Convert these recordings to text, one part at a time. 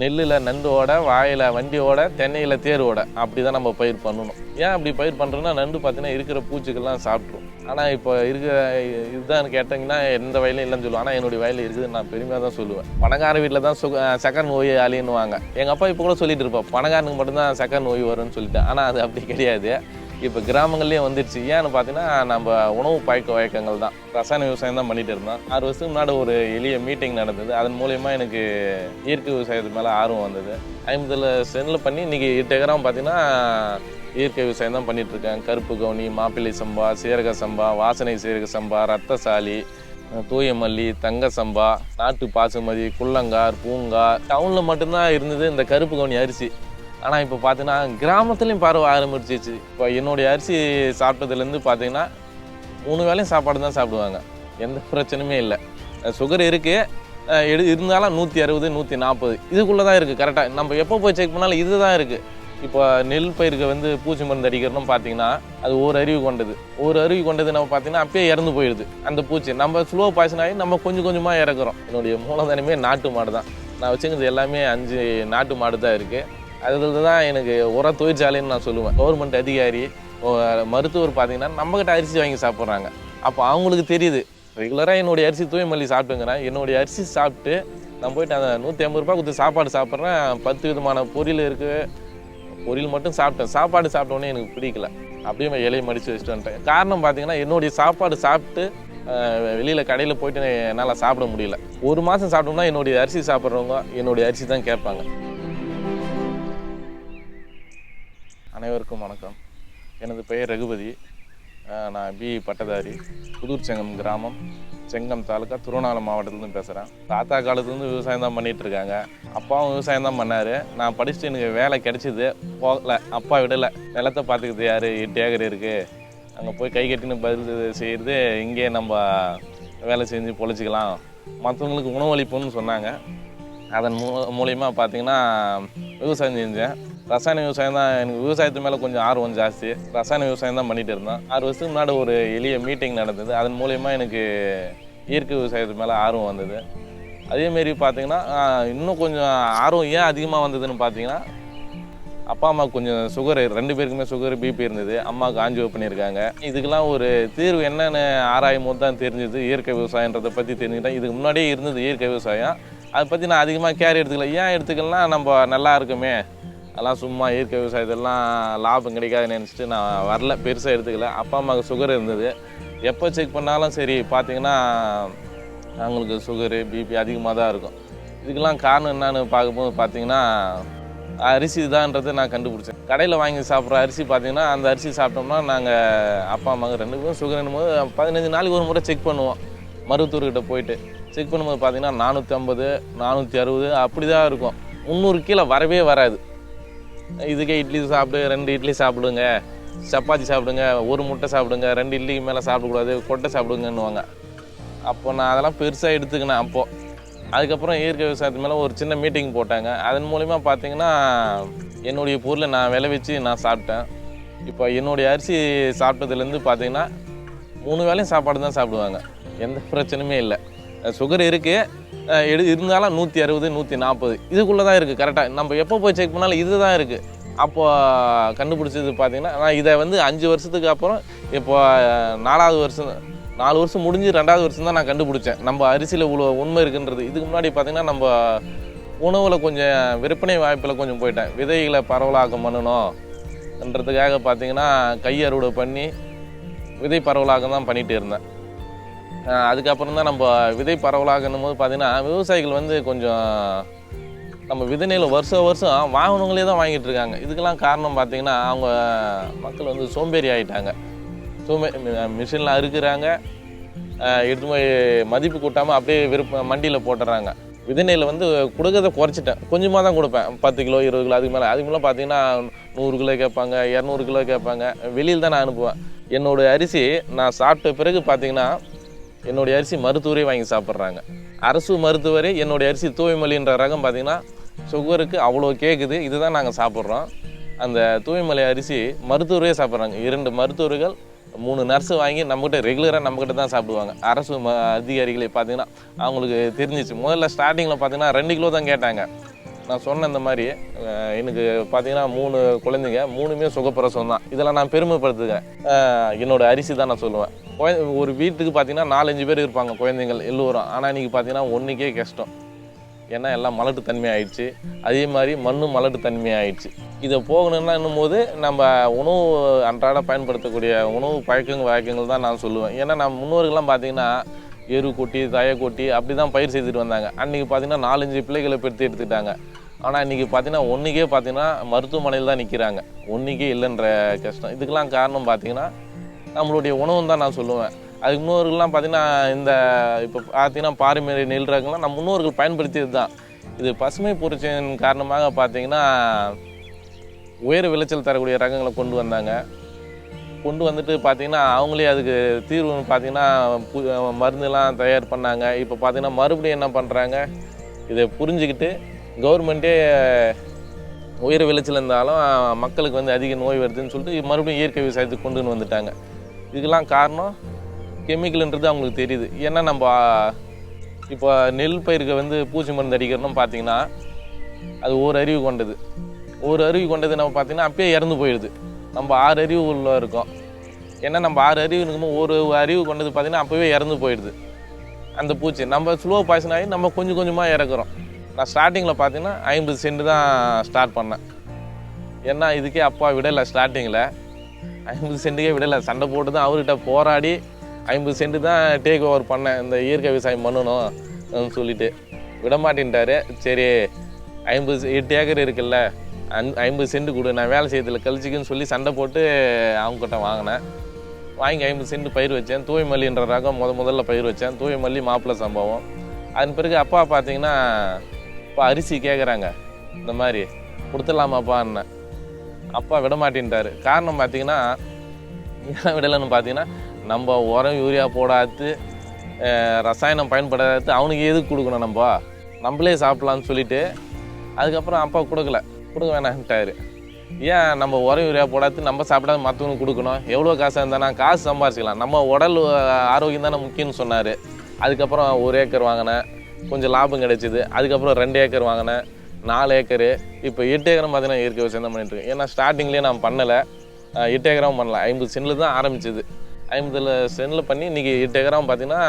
நெல்லில் நண்டோட வாயில் வண்டியோட தென்னையில் தேரோட அப்படி தான் நம்ம பயிர் பண்ணணும். ஏன் அப்படி பயிர் பண்ணுறோன்னா நண்டு பார்த்தீங்கன்னா இருக்கிற பூச்சிகள்லாம் சாப்பிட்ரும் ஆனால் இப்போ இருக்கிற இதுதான் கேட்டிங்கன்னா எந்த வயலும் இல்லைன்னு சொல்லுவேன் ஆனால் என்னுடைய வயலில் இருக்குதுன்னு நான் பெருமையாக தான் சொல்லுவேன். பணக்கார வீட்டில் தான் சுக சக்கரை நோய் அழின்னுவாங்க எங்கள் அப்பா இப்போ கூட சொல்லிட்டு இருப்போம் பணக்காரனுக்கு மட்டும்தான் சக்கரை நோய் வரும்னு சொல்லிட்டு. ஆனால் அது அப்படி கிடையாது. இப்போ கிராமங்கள்லேயே வந்துடுச்சு ஏன்னு பார்த்தீங்கன்னா நம்ம உணவு பழக்க வழக்கங்கள் தான். ரசாயன விவசாயம் தான் பண்ணிட்டு இருந்தோம். ஆறு வருஷத்துக்கு முன்னாடி ஒரு எளிய மீட்டிங் நடந்தது. அதன் மூலயமா எனக்கு இயற்கை விவசாயத்து மேலே ஆர்வம் வந்தது. ஐம்பதில் சென்னில் பண்ணி இன்றைக்கி எட்டு எகரம் பார்த்தீங்கன்னா இயற்கை விவசாயம் தான் பண்ணிட்டு இருக்கேன் கருப்பு கவுனி மாப்பிள்ளை சம்பா சீரக சம்பா வாசனை சீரக சம்பா ரத்தசாலி தூய மல்லி தங்க சம்பா நாட்டு பாசுமதி குள்ளங்கார் பூங்கார். டவுனில் மட்டும்தான் இருந்தது. இந்த கருப்பு கவுனி அரிசி. ஆனால் இப்போ பார்த்தீங்கன்னா கிராமத்துலேயும் பறவை ஆரம்பிச்சிச்சு இப்போ என்னுடைய அரிசி சாப்பிட்டதுலேருந்து பார்த்தீங்கன்னா மூணு வேளையும் சாப்பாடு தான் சாப்பிடுவாங்க. எந்த பிரச்சனையுமே இல்லை. சுகர் இருக்குது எடு இருந்தாலும் நூற்றி அறுபது நூற்றி நாற்பது இதுக்குள்ளே தான் இருக்குது கரெக்டாக நம்ம எப்போ போய் செக் பண்ணாலும் இது தான் இருக்குது இப்போ நெல் பயிருக்கு வந்து பூச்சி மருந்து அடிக்கிறோம் பார்த்தீங்கன்னா அது ஒரு அருவி கொண்டது. ஒரு அருவி கொண்டது நம்ம பார்த்தீங்கன்னா அப்பயே இறந்து போயிடுது. அந்த பூச்சி. நம்ம ஸ்லோ பாய்சன் ஆகி நம்ம கொஞ்சம் கொஞ்சமாக இறக்குறோம். என்னுடைய மூலதனமே நாட்டு மாடு தான் நான் வச்சுக்கிறது எல்லாமே அஞ்சு நாட்டு மாடு தான் இருக்குது அதில் தான் எனக்கு உர தொழிற்சாலைன்னு நான் சொல்லுவேன். கவர்மெண்ட் அதிகாரி மருத்துவர் பார்த்தீங்கன்னா நம்மக்கிட்ட அரிசி வாங்கி சாப்பிட்றாங்க. அப்போ அவங்களுக்கு தெரியுது. ரெகுலராக என்னுடைய அரிசி தூய்மல்லி சாப்பிட்டுங்கிறேன். என்னுடைய அரிசி சாப்பிட்டு நான் போயிட்டு அந்த நூற்றி ஐம்பது ரூபாய் கொடுத்து சாப்பாடு சாப்பிட்றேன். பத்து விதமான பொரியல் இருக்குது பொரியல் மட்டும் சாப்பிட்டேன். சாப்பாடு சாப்பிட்டோன்னே எனக்கு பிடிக்கல. அப்படியே இலையை மடித்து வச்சுட்டு வந்துட்டேன். காரணம் பார்த்தீங்கன்னா என்னுடைய சாப்பாடு சாப்பிட்டு வெளியில் கடையில் போயிட்டு என்னால் சாப்பிட முடியல. ஒரு மாதம் சாப்பிட்டோம்னா என்னுடைய அரிசி சாப்பிட்றவங்க என்னுடைய அரிசி தான் கேட்பாங்க. அனைவருக்கும் வணக்கம். எனது பெயர் ரகுபதி. நான் பி. பட்டதாரி புதூர் செங்கம் கிராமம் செங்கம் தாலுக்கா திருவண்ணாமலை மாவட்டத்துலேருந்து பேசுகிறேன் தாத்தா காலத்துலேருந்து விவசாயம் தான் பண்ணிகிட்ருக்காங்க இருக்காங்க. அப்பாவும் விவசாயம் தான் பண்ணார். நான் படிச்சுட்டு எனக்கு வேலை கிடச்சிது. போகல. அப்பா விடலை. நிலத்தை பார்த்துக்கிது யார்? எட்டு இருக்குது அங்கே போய் கை கட்டின்னு பதில் செய்கிறது இங்கே நம்ம வேலை செஞ்சு பொழைச்சிக்கலாம். மற்றவங்களுக்கு உணவளிப்புன்னு சொன்னாங்க. அதன் மூ மூலியமாக பார்த்திங்கன்னா விவசாயம் செஞ்சேன். ரசாயன விவசாயம் தான் எனக்கு விவசாயத்து மேலே கொஞ்சம் ஆர்வம் ஜாஸ்தி. ரசாயன விவசாயம் தான் பண்ணிட்டு இருந்தேன். ஆறு வருஷத்துக்கு முன்னாடி ஒரு எளிய மீட்டிங் நடந்தது. அதன் மூலயமா எனக்கு இயற்கை விவசாயத்து மேலே ஆர்வம் வந்தது. அதேமாரி பார்த்தீங்கன்னா இன்னும் கொஞ்சம் ஆர்வம் ஏன் அதிகமாக வந்ததுன்னு பார்த்தீங்கன்னா அப்பா அம்மா கொஞ்சம் சுகர் ரெண்டு பேருக்குமே சுகர் பிபி இருந்தது. அம்மாவுக்கு ஆஞ்சியோ பண்ணியிருக்காங்க. இதுக்கெல்லாம் ஒரு தீர்வு என்னென்னு ஆராயும் போது தான் தெரிஞ்சது. இயற்கை விவசாயன்றதை பற்றி தெரிஞ்சுக்கிட்டேன். இதுக்கு முன்னாடியே இருந்தது இயற்கை விவசாயம். அதை பற்றி நான் அதிகமாக கேர் எடுத்துக்கல. ஏன் எடுத்துக்கலாம் நம்ம நல்லா இருக்குமே. அதெல்லாம் சும்மா இயற்கை விவசாயத்தெல்லாம் லாபம் கிடைக்காதுன்னு நினச்சிட்டு நான் வரல. பெருசாக எடுத்துக்கல. அப்பா அம்மாவுக்கு சுகர் இருந்தது. எப்போ செக் பண்ணாலும் சரி பார்த்தீங்கன்னா அவங்களுக்கு சுகரு பிபி அதிகமாக தான் இருக்கும். இதுக்கெல்லாம் காரணம் என்னன்னு பார்க்கும்போது பார்த்தீங்கன்னா அரிசி தான்ன்றதை நான் கண்டுபிடிச்சேன். கடையில் வாங்கி சாப்பிட்ற அரிசி பார்த்தீங்கன்னா அந்த அரிசி சாப்பிட்டோம்னா நாங்கள் அப்பா அம்மாவுக்கு ரெண்டு பேரும் சுகர் போது பதினஞ்சு நாளைக்கு ஒரு முறை செக் பண்ணுவோம். மருத்துவர்கிட்ட போயிட்டு செக் பண்ணும்போது பார்த்தீங்கன்னா நானூற்றி ஐம்பது நானூற்றி அறுபது அப்படி தான் இருக்கும். முந்நூறு கீழே வரவே வராது. இதுக்கே இட்லி சாப்பிடு ரெண்டு இட்லி சாப்பிடுங்க. சப்பாத்தி சாப்பிடுங்க ஒரு முட்டை சாப்பிடுங்க ரெண்டு இட்லிக்கு மேலே சாப்பிடக்கூடாது கொட்டை சாப்பிடுங்கன்னுவாங்க. அப்போ நான் அதெல்லாம் பெருசாக எடுத்துக்கினேன் அப்போது அதுக்கப்புறம் இயற்கை விவசாயத்து மேலே ஒரு சின்ன மீட்டிங் போட்டாங்க. அதன் மூலிமா பார்த்தீங்கன்னா என்னுடைய பொருளை நான் விளைவிச்சு நான் சாப்பிட்டேன். இப்போ என்னுடைய அரிசி சாப்பிட்டதுலேருந்து பார்த்தீங்கன்னா மூணு வேளையும் சாப்பாடு தான் சாப்பிடுவாங்க. எந்த பிரச்சனையுமே இல்லை. சுகர் இருக்குது எடு இருந்தாலும் நூற்றி அறுபது நூற்றி நாற்பது இதுக்குள்ளே தான் இருக்குது கரெக்டாக நம்ம எப்போ போய் செக் பண்ணாலும் இது தான் இருக்குது அப்போது கண்டுபிடிச்சது பார்த்தீங்கன்னா நான் இதை வந்து அஞ்சு வருஷத்துக்கு அப்புறம் இப்போ நாலாவது வருஷம் நாலு வருஷம் முடிஞ்சு ரெண்டாவது வருஷம் தான் நான் கண்டுபிடிச்சேன். நம்ம அரிசியில் இவ்வளோ உண்மை இருக்குன்றது. இதுக்கு முன்னாடி பார்த்திங்கன்னா நம்ம உணவில் கொஞ்சம் விற்பனை வாய்ப்பில் கொஞ்சம் போயிட்டேன். விதைகளை பரவலாக்கம் பண்ணணும்ன்றதுக்காக பார்த்தீங்கன்னா கை அறுவடை பண்ணி விதை பரவலாக்கம் தான் பண்ணிகிட்டு இருந்தேன். அதுக்கப்புறம் தான் நம்ம விதை பரவலாகணும் போது பார்த்தீங்கன்னா விவசாயிகள் வந்து கொஞ்சம் நம்ம விதனையில் வருஷம் வருஷம் வாகனங்களே தான் வாங்கிட்டு இருக்காங்க. இதுக்கெல்லாம் காரணம் பார்த்தீங்கன்னா அவங்க மக்கள் வந்து சோம்பேறி ஆகிட்டாங்க சோம்பே மிஷினில் அறுக்கிறாங்க. எடுத்து போய் மதிப்பு கூட்டாமல் அப்படியே விருப்ப மண்டியில் போட்டுறாங்க. விதனையில் வந்து கொடுக்கறத குறைச்சிட்டேன். கொஞ்சமாக தான் கொடுப்பேன். பத்து கிலோ இருபது கிலோ அதுக்கு மேலே. அதுக்கு மேலே பார்த்தீங்கன்னா நூறு கிலோ கேட்பாங்க இரநூறு கிலோ கேட்பாங்க. வெளியில் தான் நான் அனுப்புவேன். என்னோட அரிசி நான் சாப்பிட்ட பிறகு பார்த்தீங்கன்னா என்னுடைய அரிசி மருத்துவரே வாங்கி சாப்பிட்றாங்க. அரசு மருத்துவரே என்னுடைய அரிசி தூய்மொழின்ற ரகம் பார்த்தீங்கன்னா சுகருக்கு அவ்வளோ கேட்குது இதுதான் நாங்கள் சாப்பிட்றோம். அந்த தூய்மலை அரிசி மருத்துவரே சாப்பிட்றாங்க. இரண்டு மருத்துவர்கள் மூணு நர்ஸு வாங்கி நம்மகிட்ட ரெகுலராக நம்மகிட்ட தான் சாப்பிடுவாங்க. அரசு ம அதிகாரிகளை பார்த்தீங்கன்னா அவங்களுக்கு தெரிஞ்சிச்சு. முதல்ல ஸ்டார்டிங்கில் பார்த்தீங்கன்னா ரெண்டு கிலோ தான் கேட்டாங்க. நான் சொன்ன இந்த மாதிரி எனக்கு பார்த்தீங்கன்னா மூணு குழந்தைங்க மூணுமே சுகப்பிரசவம் தான். இதெல்லாம் நான் பெருமைப்படுத்துகிறேன். என்னோடய அரிசி தான் நான் சொல்லுவேன். குழந்தை ஒரு வீட்டுக்கு பார்த்தீங்கன்னா நாலஞ்சு பேர் இருப்பாங்க குழந்தைங்கள் எல்லோரும். ஆனால் இன்றைக்கி பார்த்தீங்கன்னா ஒன்றுக்கே கஷ்டம். ஏன்னா எல்லாம் மலட்டு தன்மை ஆயிடுச்சு அதே மாதிரி மண்ணும் மலட்டு தன்மை ஆயிடுச்சு இதை போகணும்னா என்னும் போது நம்ம உணவு அன்றாட பயன்படுத்தக்கூடிய உணவு பழக்கங்கள் வழக்கங்கள் தான் நான் சொல்லுவேன். ஏன்னா நம்ம முன்னோர்கள்லாம் பார்த்தீங்கன்னா எரு கொட்டி தய கொட்டி அப்படி தான் பயிர் செய்துட்டு வந்தாங்க. அன்றைக்கி பார்த்தீங்கன்னா நாலஞ்சு பிள்ளைகளை பெற்று எடுத்துட்டாங்க ஆனால் இன்றைக்கி பார்த்தீங்கன்னா ஒன்றுக்கே பார்த்தீங்கன்னா மருத்துவமனையில் தான் நிற்கிறாங்க ஒன்றுக்கே இல்லைன்ற கஷ்டம். இதுக்கெல்லாம் காரணம் பார்த்தீங்கன்னா நம்மளுடைய உணவு தான் நான் சொல்லுவேன். அதுக்கு முன்னோர்கள்லாம் பார்த்தீங்கன்னா இந்த இப்போ பார்த்தீங்கன்னா பாரம்பரிய நெல் ரகங்கள்லாம் நம்ம முன்னோர்கள் பயன்படுத்தியது தான். இது பசுமை புரட்சியின் காரணமாக பார்த்தீங்கன்னா உயர் விளைச்சல் தரக்கூடிய ரகங்களை கொண்டு வந்தாங்க. கொண்டு வந்துட்டு பார்த்தீங்கன்னா அவங்களே அதுக்கு தீர்வுன்னு பார்த்தீங்கன்னா மருந்துலாம் தயார் பண்ணாங்க. இப்போ பார்த்திங்கன்னா மறுபடியும் என்ன பண்ணுறாங்க இதை புரிஞ்சுக்கிட்டு கவர்மெண்ட்டே உயர் விளைச்சல் இருந்தாலும் மக்களுக்கு வந்து அதிக நோய் வருதுன்னு சொல்லிட்டு மறுபடியும் இயற்கை விவசாயத்துக்கு கொண்டுன்னு வந்துட்டாங்க. இதுக்கெல்லாம் காரணம் கெமிக்கல்ன்றது அவங்களுக்கு தெரியுது. ஏன்னா நம்ம இப்போ நெல் பயிருக்கு வந்து பூச்சி மருந்து அடிக்கிறோம் பார்த்தீங்கன்னா அது ஒரு அறிவு கொண்டது. ஒரு அறிவு கொண்டது நம்ம பார்த்தீங்கன்னா அப்பயே இறந்து போயிடுது. நம்ம ஆறு அறிவு உள்ள இருக்கோம். ஏன்னா நம்ம ஆறு அறிவு இருக்கும்போது ஒரு அறிவு கொண்டது பார்த்தீங்கன்னா அப்போவே இறந்து போயிடுது. அந்த பூச்சி. நம்ம ஸ்லோ பாய்சன் ஆகி நம்ம கொஞ்சம் கொஞ்சமாக இறக்குறோம். நான் ஸ்டார்டிங்கில் பார்த்தீங்கன்னா ஐம்பது சென்ட் தான் ஸ்டார்ட் பண்ணேன். ஏன்னா இதுக்கே அப்பா விடலை ஸ்டார்டிங்கில் ஐம்பது சென்ட்டுக்கே விடலை. சண்டை போட்டு தான் அவர்கிட்ட போராடி ஐம்பது சென்ட் தான் டேக் ஓவர் பண்ணேன். இந்த இயற்கை விவசாயம் பண்ணணும் சொல்லிட்டு. விட மாட்டேன்ட்டாரு. சரி ஐம்பது எட்டு ஏக்கர் இருக்குல்ல அந் ஐம்பது சென்ட் கொடு நான் வேலை செய்யறதுல கழிச்சிக்குன்னு சொல்லி சண்டை போட்டு அவங்ககிட்ட வாங்கினேன். வாங்கி ஐம்பது சென்ட் பயிர் வச்சேன். தூய மல்லின்ற ரகம் முத முதல்ல பயிர் வச்சேன். தூய மல்லி மாப்பிள்ளை சம்பவம். அதன் பிறகு அப்பா பார்த்தீங்கன்னா இப்போ அரிசி கேட்குறாங்க. இந்த மாதிரி கொடுத்துடலாமாப்பான்னு அப்பா விட மாட்டேன்ட்டாரு காரணம் பார்த்தீங்கன்னா ஏன் விடலைன்னு பார்த்தீங்கன்னா நம்ம உரம் யூரியா போடாது ரசாயனம் பயன்படாது அவனுக்கு எதுக்கு கொடுக்கணும் நம்ம? நம்மளே சாப்பிட்லான்னு சொல்லிட்டு அதுக்கப்புறம் அப்பா கொடுக்கல. கொடுக்க வேணாம்ட்டாரு. ஏன் நம்ம உரம் யூரியா போடாது நம்ம சாப்பிடாது மற்றவங்களுக்கு கொடுக்கணும்? எவ்வளோ காசாக இருந்தானா காசு சம்பாரிச்சிக்கலாம். நம்ம உடல் ஆரோக்கியம் தானே முக்கியம்னு சொன்னார். அதுக்கப்புறம் ஒரு ஏக்கர் வாங்கினேன். கொஞ்சம் லாபம் கிடைச்சிது. அதுக்கப்புறம் ரெண்டு ஏக்கர் வாங்கினேன். நாலு ஏக்கரு. இப்போ எட்டு ஏக்கரும் பார்த்தீங்கன்னா இயற்கை விவசாயம் தான் பண்ணிட்டு இருக்கேன் ஏன்னா ஸ்டார்டிங்லேயே நான் பண்ணலை. எட்டு ஏக்கராவும் பண்ணல. ஐம்பது சென்னில் தான் ஆரம்பிச்சது. ஐம்பதுல சென்னில் பண்ணி இன்றைக்கி எட்டு ஏக்கராவும் பார்த்தீங்கன்னா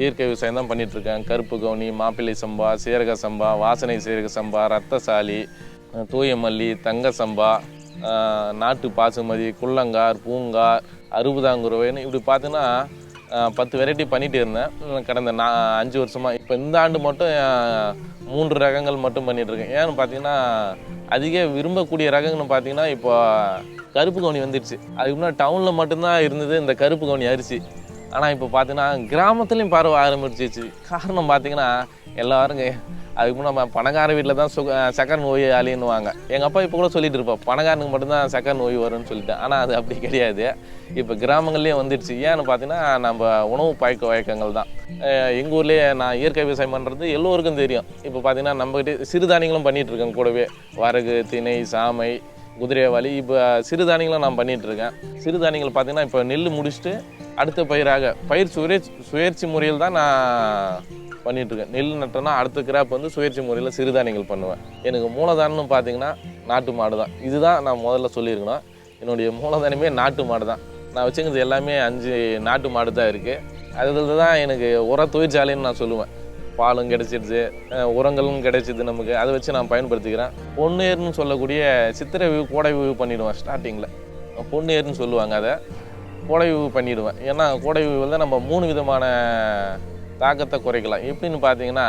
இயற்கை விவசாயம் தான் பண்ணிகிட்ருக்கேன் இருக்கேன். கருப்பு கவுனி மாப்பிள்ளை சம்பா சீரக சம்பா வாசனை சீரக சம்பா ரத்தசாலி தூய மல்லி தங்க சம்பா நாட்டு பாசுமதி குள்ளங்கார் பூங்கார் அறுபதாங்குருவைன்னு இப்படி பார்த்தீங்கன்னா பத்து வெரைட்டி பண்ணிகிட்டு இருந்தேன். கடந்த நான் அஞ்சு வருஷமாக இப்போ இந்த ஆண்டு மட்டும் மூன்று ரகங்கள் மட்டும் பண்ணிட்டுருக்கேன். ஏன்னு பார்த்தீங்கன்னா அதிக விரும்பக்கூடிய ரகங்கள்னு பார்த்தீங்கன்னா இப்போ கருப்பு கவுனி வந்துடுச்சு அதுக்கு முன்னாடி டவுனில் மட்டும்தான் இருந்தது இந்த கருப்பு கவுனி அரிசி. ஆனால் இப்போ பார்த்தீங்கன்னா கிராமத்துலேயும் பரவ ஆரம்பிச்சிச்சு. காரணம் பார்த்தீங்கன்னா எல்லாரும் அதுக்கு நம்ம பணக்கார வீட்டில் தான் சுக சக்கரை நோய் அழின்னுவாங்க எங்கள் அப்பா இப்போ கூட சொல்லிட்டு இருப்போம் பணக்காரனுக்கு மட்டும்தான் சக்கரை நோய் வரும்னு சொல்லிட்டு. ஆனால் அது அப்படி கிடையாது. இப்போ கிராமங்கள்லேயே வந்துடுச்சு. ஏன்னு பார்த்தீங்கன்னா நம்ம உணவு பழக்க வழக்கங்கள் தான். எங்கள் ஊர்லேயே நான் இயற்கை விவசாயம் பண்ணுறது எல்லோருக்கும் தெரியும். இப்போ பார்த்தீங்கன்னா நம்மகிட்ட சிறுதானியங்களும் பண்ணிகிட்ருக்கேன் கூடவே. வரகு திணை சாமை குதிரைவாளி இப்போ சிறுதானியங்களும் நான் பண்ணிகிட்ருக்கேன் இருக்கேன். சிறுதானியங்கள் பார்த்தீங்கன்னா இப்போ நெல் முடிச்சுட்டு அடுத்த பயிராக பயிர் சுழற்சி சுயற்சி முறையில் தான் நான் பண்ணிகிட்ருக்கேன் நெல் நட்டோன்னா அடுத்த கிராப் வந்து சுயற்சி முறையில் சிறுதானியங்கள் பண்ணுவேன். எனக்கு மூலதானம்னு பார்த்தீங்கன்னா நாட்டு மாடு தான் இதுதான் நான் முதல்ல சொல்லியிருக்கணும். என்னுடைய மூலதானமே நாட்டு மாடு தான் நான் வச்சுக்கிறது எல்லாமே அஞ்சு நாட்டு மாடு தான் இருக்குது அதில் தான் எனக்கு உர தொழிற்சாலைன்னு நான் சொல்லுவேன். பாலும் கிடைச்சிடுது உரங்களும் கிடைச்சிது நமக்கு. அதை வச்சு நான் பயன்படுத்திக்கிறேன். பொன்னேர்னு சொல்லக்கூடிய சித்திரை வியூ கோடை வியூ பண்ணிவிடுவேன் ஸ்டார்டிங்கில் பொன்னேர்னு சொல்லுவாங்க அதை. கோடை வியூ பண்ணிவிடுவேன் ஏன்னா கோடை விவில் தான் நம்ம மூணு விதமான தாக்கத்தை குறைக்கலாம். எப்படின்னு பார்த்தீங்கன்னா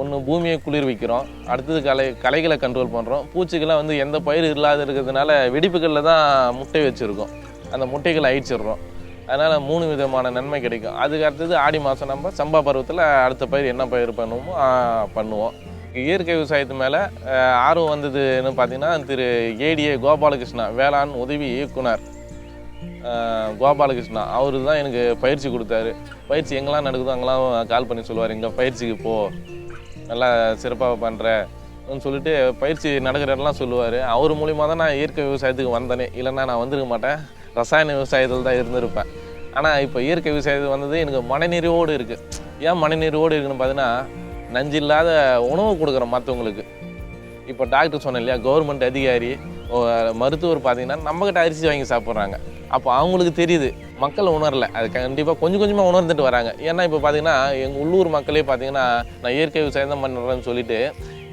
ஒன்று பூமியை குளிர் வைக்கிறோம். அடுத்தது கலை களைகளை கண்ட்ரோல் பண்ணுறோம் பூச்சிகளை வந்து எந்த பயிர் இல்லாத இருக்கிறதுனால வெடிப்புகளில் தான் முட்டை வச்சுருக்கோம். அந்த முட்டைகளை அழிச்சிடுறோம். அதனால் மூணு விதமான நன்மை கிடைக்கும். அதுக்கு அடுத்தது ஆடி மாதம் நம்ம சம்பா பருவத்தில் அடுத்த பயிர் என்ன பயிர் பண்ணுவோமோ பண்ணுவோம். இயற்கை விவசாயத்து மேலே ஆர்வம் வந்ததுன்னு பார்த்தீங்கன்னா திரு ஏடிஏ கோபாலகிருஷ்ணா வேளாண் உதவி இயக்குனர். கோபாலகிருஷ்ணா அவரு தான் எனக்கு பயிற்சி கொடுத்தாரு. பயிற்சி எங்கெல்லாம் நடக்குதோ அங்கெல்லாம் கால் பண்ணி சொல்லுவார். இங்கே பயிற்சிக்கு போ. நல்லா சிறப்பாக பண்ணுறன்னு சொல்லிட்டு பயிற்சி நடக்கிற இடம்லாம் சொல்லுவார். அவர் மூலிமா தான் நான் இயற்கை விவசாயத்துக்கு வந்தேனே. இல்லைன்னா நான் வந்திருக்க மாட்டேன். ரசாயன விவசாயத்தில் தான் இருந்திருப்பேன். ஆனால் இப்போ இயற்கை விவசாயத்துக்கு வந்தது எனக்கு மனநிறைவோடு இருக்குது ஏன் மனநிறைவோடு இருக்குன்னு பார்த்தீங்கன்னா நஞ்சு இல்லாத உணவு கொடுக்குறோம் மற்றவங்களுக்கு இப்போ டாக்டர் சொன்னேன் இல்லையா கவர்மெண்ட் அதிகாரி மருத்துவர் பார்த்தீங்கன்னா நம்மக்கிட்ட அரிசி வாங்கி சாப்பிட்றாங்க. அப்போ அவங்களுக்கு தெரியுது. மக்கள் உணரல. அது கண்டிப்பாக கொஞ்சம் கொஞ்சமாக உணர்ந்துட்டு வராங்க. ஏன்னா இப்போ பார்த்தீங்கன்னா எங்கள் உள்ளூர் மக்களே பார்த்தீங்கன்னா நான் இயற்கை விவசாயம் தான் பண்ணுறேன்னு சொல்லிட்டு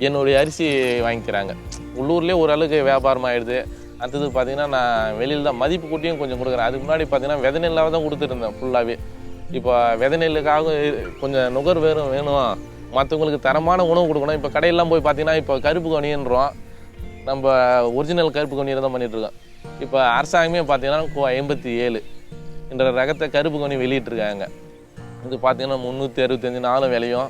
என்னுடைய அரிசி வாங்கிக்கிறாங்க. உள்ளூர்லேயே ஓரளவுக்கு வியாபாரம் ஆகிடுது அடுத்தது பார்த்தீங்கன்னா நான் வெளியில் தான் மதிப்பு கூட்டியும் கொஞ்சம் கொடுக்குறேன். அதுக்கு முன்னாடி பார்த்தீங்கன்னா விதை நெல்லாக தான் கொடுத்துருந்தேன் ஃபுல்லாகவே இப்போ விதை நெல்லுக்காக கொஞ்சம் நுகர் வேணும் வேணும். மற்றவங்களுக்கு தரமான உணவு கொடுக்கணும். இப்போ கடையெல்லாம் போய் பார்த்தீங்கன்னா இப்போ கருப்பு கனின்றோம் நம்ம ஒரிஜினல் கருப்பு கனியில் தான் பண்ணிகிட்ருக்கோம் இப்போ அரசாங்கமே பார்த்தீங்கன்னா கோ ஐம்பத்தி ஏழு என்ற ரகத்தை கருப்பு கனி வெளியிட்டிருக்காங்க. இது பார்த்தீங்கன்னா முந்நூற்றி அறுபத்தஞ்சு நாளும் விளையும்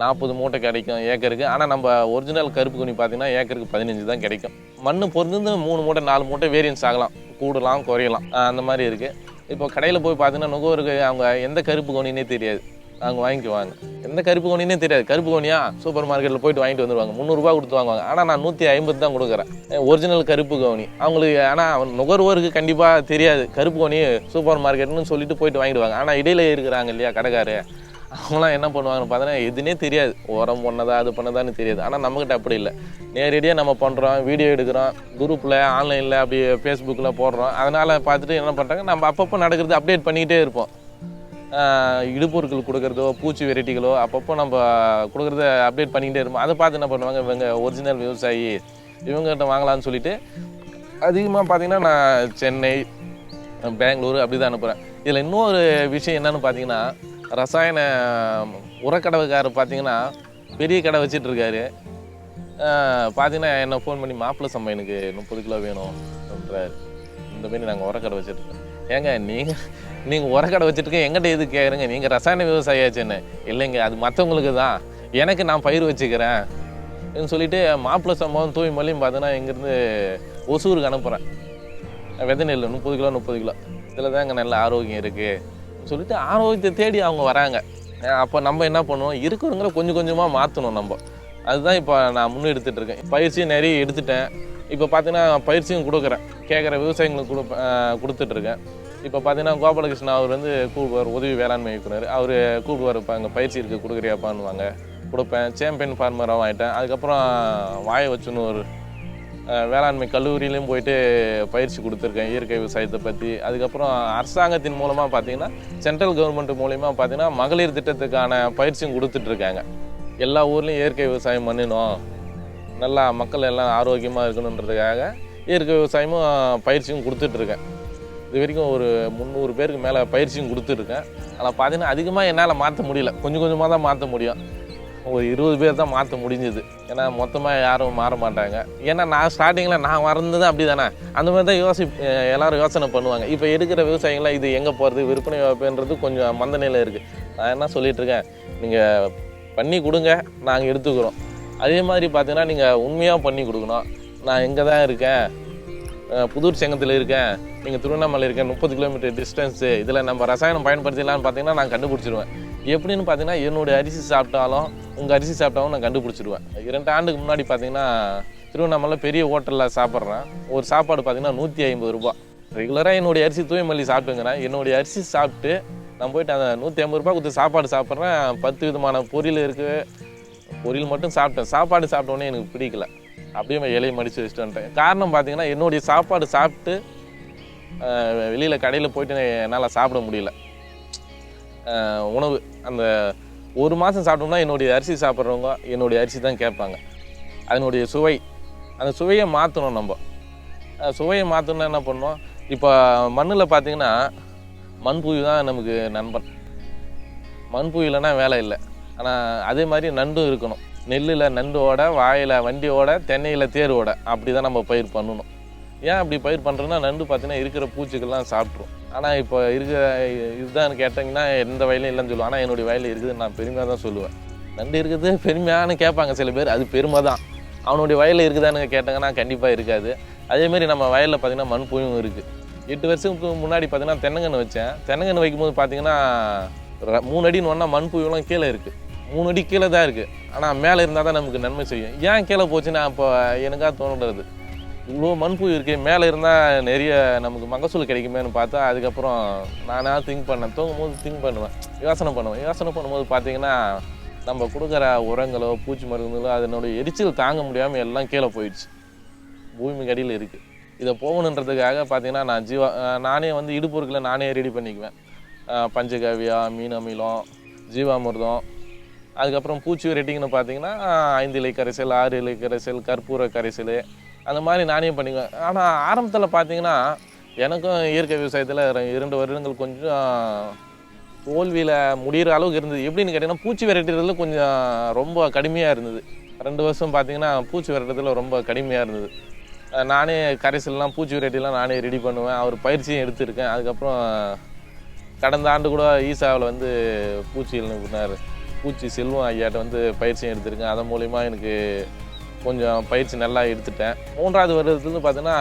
நாற்பது மூட்டை கிடைக்கும் ஏக்கருக்கு. ஆனால் நம்ம ஒரிஜினல் கருப்பு கனி பார்த்தீங்கன்னா ஏக்கருக்கு பதினஞ்சு தான் கிடைக்கும். மண் பொறுத்து மூணு மூட்டை நாலு மூட்டை வேரியன்ஸ் ஆகலாம். கூடலாம் குறையலாம். அந்த மாதிரி இருக்குது இப்போ கடையில் போய் பார்த்தீங்கன்னா நுகர்வோருக்கு அவங்க எந்த கருப்பு கோணினே தெரியாது. நாங்கள் வாங்கிக்குவாங்க. எந்த கருப்பு கோணினே தெரியாது. கருப்பு கோணியா? சூப்பர் மார்க்கெட்டில் போயிட்டு வாங்கிட்டு வந்துருவாங்க. முந்நூறுரூபா கொடுத்து வாங்குவாங்க. ஆனால் நான் நூற்றி ஐம்பது தான் கொடுக்குறேன். ஒரிஜினல் கருப்பு கவுனி அவங்களுக்கு ஆனால் நுகர்வோருக்கு கண்டிப்பாக தெரியாது. கருப்பு கோணி சூப்பர் மார்க்கெட்னு சொல்லிட்டு போயிட்டு வாங்கிடுவாங்க. ஆனால் இடையில இருக்கிறாங்க இல்லையா கடைக்காரு அவங்களாம் என்ன பண்ணுவாங்கன்னு பார்த்தீங்கன்னா எதுனே தெரியாது. உரம் பண்ணதா அது பண்ணதான்னு தெரியாது. ஆனால் நம்மக்கிட்ட அப்படி இல்லை. நேரடியாக நம்ம பண்ணுறோம் வீடியோ எடுக்கிறோம் குரூப்பில் ஆன்லைனில் அப்படி ஃபேஸ்புக்கில் போடுறோம். அதனால் பார்த்துட்டு என்ன பண்ணுறாங்க நம்ம அப்பப்போ நடக்கிறது அப்டேட் பண்ணிக்கிட்டே இருப்போம். இடுப்பொருட்கள் கொடுக்குறதோ பூச்சி வெரைட்டிகளோ அப்பப்போ நம்ம கொடுக்குறத அப்டேட் பண்ணிக்கிட்டே இருப்போம். அதை பார்த்து என்ன பண்ணுவாங்க இவங்க ஒரிஜினல் விவசாயி இவங்ககிட்ட வாங்கலாம்னு சொல்லிட்டு அதிகமாக பார்த்தீங்கன்னா நான் சென்னை பெங்களூர் அப்படி தான் அனுப்புகிறேன் இதில் இன்னொரு விஷயம் என்னன்னு பார்த்தீங்கன்னா ரசாயன உரக்கடவுக்காரர் பார்த்தீங்கன்னா பெரிய கடை வச்சிட்டு இருக்காரு. பார்த்தீங்கன்னா என்னை ஃபோன் பண்ணி மாப்பிள்ளை சம்பா எனக்கு முப்பது கிலோ வேணும் அப்படின்றாரு இந்தமாரி நாங்கள் உரக்கடை வச்சுருக்கோம் ஏங்க நீங்கள் நீங்கள் உரக்கடை வச்சுட்டு எங்கிட்ட இது கேட்குறீங்க நீங்கள் ரசாயன விவசாயியாச்சுன்னு. இல்லைங்க அது மற்றவங்களுக்கு தான். எனக்கு நான் பயிர் வச்சுக்கிறேன். சொல்லிட்டு மாப்பிள்ளை சம்பவம் தூய் மல்லியும் பார்த்தீங்கன்னா இங்கேருந்து ஒசூருக்கு அனுப்புகிறேன் விதை நெல் முப்பது கிலோ முப்பது கிலோ. இதில் தான் இங்கே நல்ல ஆரோக்கியம் இருக்குது சொல்லிட்டு ஆரோக்கியத்தை தேடி அவங்க வராங்க. அப்போ நம்ம என்ன பண்ணுவோம்? இருக்கிறவங்கள கொஞ்சம் கொஞ்சமாக மாற்றணும் நம்ம. அதுதான் இப்போ நான் முன்னெடுத்துட்டு இருக்கேன் பயிற்சியும் நிறைய எடுத்துட்டேன். இப்போ பார்த்தீங்கன்னா பயிற்சியும் கொடுக்குறேன். கேட்குற விவசாயிங்களுக்கு கொடு கொடுத்துட்ருக்கேன் இப்போ பார்த்தீங்கன்னா கோபாலகிருஷ்ணன் அவர் வந்து கூப்பிடுவார் உதவி வேளாண்மை இயக்குனர். அவர் கூப்பிடுவார் இப்போ அங்கே பயிற்சி இருக்குது கொடுக்குறியாப்பான்னுவாங்க. கொடுப்பேன். சாம்பியன் ஃபார்மராகவும் ஆகிட்டேன் அதுக்கப்புறம் வாய வச்சுன்னு ஒரு வேளாண்மை கல்லூரியிலையும் போயிட்டு பயிற்சி கொடுத்துருக்கேன் இயற்கை விவசாயத்தை பற்றி அதுக்கப்புறம் அரசாங்கத்தின் மூலமாக பார்த்தீங்கன்னா சென்ட்ரல் கவர்மெண்ட் மூலிமா பார்த்தீங்கன்னா மகளிர் திட்டத்துக்கான பயிற்சியும் கொடுத்துட்ருக்காங்க. எல்லா ஊர்லேயும் இயற்கை விவசாயம் பண்ணணும் நல்லா மக்கள் எல்லாம் ஆரோக்கியமாக இருக்கணுன்றதுக்காக இயற்கை விவசாயமும் பயிற்சியும் கொடுத்துட்ருக்கேன். இது வரைக்கும் ஒரு முந்நூறு பேருக்கு மேலே பயிற்சியும் கொடுத்துருக்கேன். ஆனால் பார்த்தீங்கன்னா அதிகமாக என்னால் மாற்ற முடியல. கொஞ்சம் கொஞ்சமாக தான் மாற்ற முடியும். ஒரு இருபது பேர் தான் மாற்ற முடிஞ்சது. ஏன்னா மொத்தமாக யாரும் மாற மாட்டாங்க. ஏன்னா நான் ஸ்டார்டிங்கில் நான் வந்தது அப்படி தானே அந்த மாதிரி தான் யோசி எல்லோரும் யோசனை பண்ணுவாங்க. இப்போ எடுக்கிற விவசாயிகள்லாம் இது எங்கே போகிறது விற்பனை வைப்புன்றது கொஞ்சம் மந்த நிலை இருக்குது நான் என்ன சொல்லிகிட்ருக்கேன் நீங்கள் பண்ணி கொடுங்க நாங்கள் எடுத்துக்கிறோம். அதே மாதிரி பார்த்தீங்கன்னா நீங்கள் உண்மையாக பண்ணி கொடுக்கணும். நான் எங்கே தான் இருக்கேன். புதூர் செங்கத்தில் இருக்கேன். நீங்கள் திருவண்ணாமலை இருக்கேன் முப்பது கிலோமீட்டர் டிஸ்டன்ஸு இதில் நம்ம ரசாயனம் பயன்படுத்திடலான்னு பார்த்தீங்கன்னா நான் கண்டுபிடிச்சிருவேன். எப்படின்னு பார்த்தீங்கன்னா என்னுடைய அரிசி சாப்பிட்டாலும் உங்கள் அரிசி சாப்பிட்டாலும் நான் கண்டுபிடிச்சிருவேன். இரண்டு ஆண்டுக்கு முன்னாடி பார்த்தீங்கன்னா திருவண்ணாமலை பெரிய ஹோட்டலில் சாப்பிட்றேன். ஒரு சாப்பாடு பார்த்தீங்கன்னா நூற்றி ஐம்பது ரூபா ரெகுலராக என்னுடைய அரிசி தூய்மல்லி சாப்பிட்டுங்கிறேன். என்னுடைய அரிசி சாப்பிட்டு நான் போயிட்டு அந்த நூற்றி ஐம்பது ரூபா கொடுத்து சாப்பாடு சாப்பிட்றேன். பத்து விதமான பொரியல் இருக்குது பொரியல் மட்டும் சாப்பிட்டேன். சாப்பாடு சாப்பிட்டோன்னே எனக்கு பிடிக்கல. அப்படியே இலையை மடித்து வச்சுட்டு வந்துட்டேன். காரணம் பார்த்தீங்கன்னா என்னுடைய சாப்பாடு சாப்பிட்டு வெளியில் கடையில் போயிட்டு என்னால் சாப்பிட முடியல. உணவு அந்த ஒரு மாதம் சாப்பிட்டோம்னா என்னுடைய அரிசி சாப்பிட்றவங்க என்னுடைய அரிசி தான் கேட்பாங்க. அதனுடைய சுவை அந்த சுவையை மாற்றணும் நம்ம. சுவையை மாற்றணும்னா என்ன பண்ணோம்? இப்போ மண்ணில் பார்த்தீங்கன்னா மண்புழு தான் நமக்கு நண்பன். மண்புழு இல்லைன்னா வேலை இல்லை. ஆனால் அதே மாதிரி நண்டும் இருக்கணும். நெல்லில் நண்டோட வாயில் வண்டியோட தென்னையில் தேரோட அப்படி தான் நம்ம பயிர் பண்ணணும். ஏன் அப்படி பயிர் பண்ணுறோன்னா நண்டு பார்த்தீங்கன்னா இருக்கிற பூச்சிகள்லாம் சாப்பிட்ரும் ஆனால் இப்போ இருக்கிற இதுதான் கேட்டிங்கன்னா எந்த வயலும் இல்லைன்னு சொல்லுவேன் ஆனால் என்னுடைய வயலில் இருக்குதுன்னு நான் பெருமையாக தான் சொல்லுவேன். நண்டு இருக்குது பெருமையானு கேட்பாங்க சில பேர். அது பெருமை தான். அவனுடைய வயலில் இருக்குதான்னு கேட்டாங்கன்னா கண்டிப்பாக இருக்காது. அதேமாரி நம்ம வயலில் பார்த்தீங்கன்னா மண்புழுவும் இருக்குது எட்டு வருஷத்துக்கு முன்னாடி பார்த்தீங்கன்னா தென்னங்கன்று வச்சேன். தென்னங்கன்று வைக்கும்போது பார்த்திங்கன்னா மூணு அடின்னு ஒன்றா மண்புழுலாம் கீழே இருக்குது மூணு அடி கீழே தான் இருக்குது ஆனால் மேலே இருந்தால் தான் நமக்கு நன்மை செய்யும். ஏன் கீழே போச்சுன்னா அப்போ எனக்காக தோணுறது இவ்வளோ மண்புழு இருக்கு மேலே இருந்தால் நிறைய நமக்கு மகசூல் கிடைக்குமேன்னு பார்த்தா அதுக்கப்புறம் நானாக திங்க் பண்ணேன். தூங்கும் போது திங்க் பண்ணுவேன். யோசனை பண்ணுவேன். யோசனை பண்ணும்போது பார்த்தீங்கன்னா நம்ம கொடுக்குற உரங்களோ பூச்சி மருந்துகளோ அதனுடைய எரிச்சல் தாங்க முடியாமல் எல்லாம் கீழே போயிடுச்சு. பூமிக்கு அடியில் இருக்குது இதை போகணுன்றதுக்காக பார்த்தீங்கன்னா நான் ஜீவா நானே வந்து இடுப்பொருட்களை நானே ரெடி பண்ணிக்குவேன். அஹ் பஞ்சகாவியா மீன் அமிலம் ஜீவாமிர்தம் அதுக்கப்புறம் பூச்சி வெரைட்டிங்கன்னு பார்த்தீங்கன்னா ஐந்து இலை கரைசல் ஆறு இலை கரைசல் கற்பூர கரைசல் அந்த மாதிரி நானே பண்ணிக்குவேன். ஆனால் ஆரம்பத்தில் பார்த்தீங்கன்னா எனக்கும் இயற்கை விவசாயத்தில் இரண்டு வருடங்கள் கொஞ்சம் தோல்வியில் முடிகிற அளவுக்கு இருந்தது. எப்படின்னு கேட்டிங்கன்னா பூச்சி விரட்டுறதுல கொஞ்சம் ரொம்ப கடுமையாக இருந்தது. ரெண்டு வருஷம் பார்த்தீங்கன்னா பூச்சி விரட்டுறதுல ரொம்ப கடுமையாக இருந்தது. நானே கரைசல்லாம் பூச்சி விரட்டிலாம் நானே ரெடி பண்ணுவேன். அவர் பயிற்சியும் எடுத்திருக்கேன். அதுக்கப்புறம் கடந்த ஆண்டு கூட ஈசாவில் வந்து பூச்சிகள் நிபுணர் பூச்சி செல்வம் ஐயாட்ட வந்து பயிற்சியும் எடுத்திருக்கேன். அதன் மூலிமா எனக்கு கொஞ்சம் பயிற்சி நல்லா எடுத்துட்டேன். மூன்றாவது வருடத்துலேருந்து பார்த்தீங்கன்னா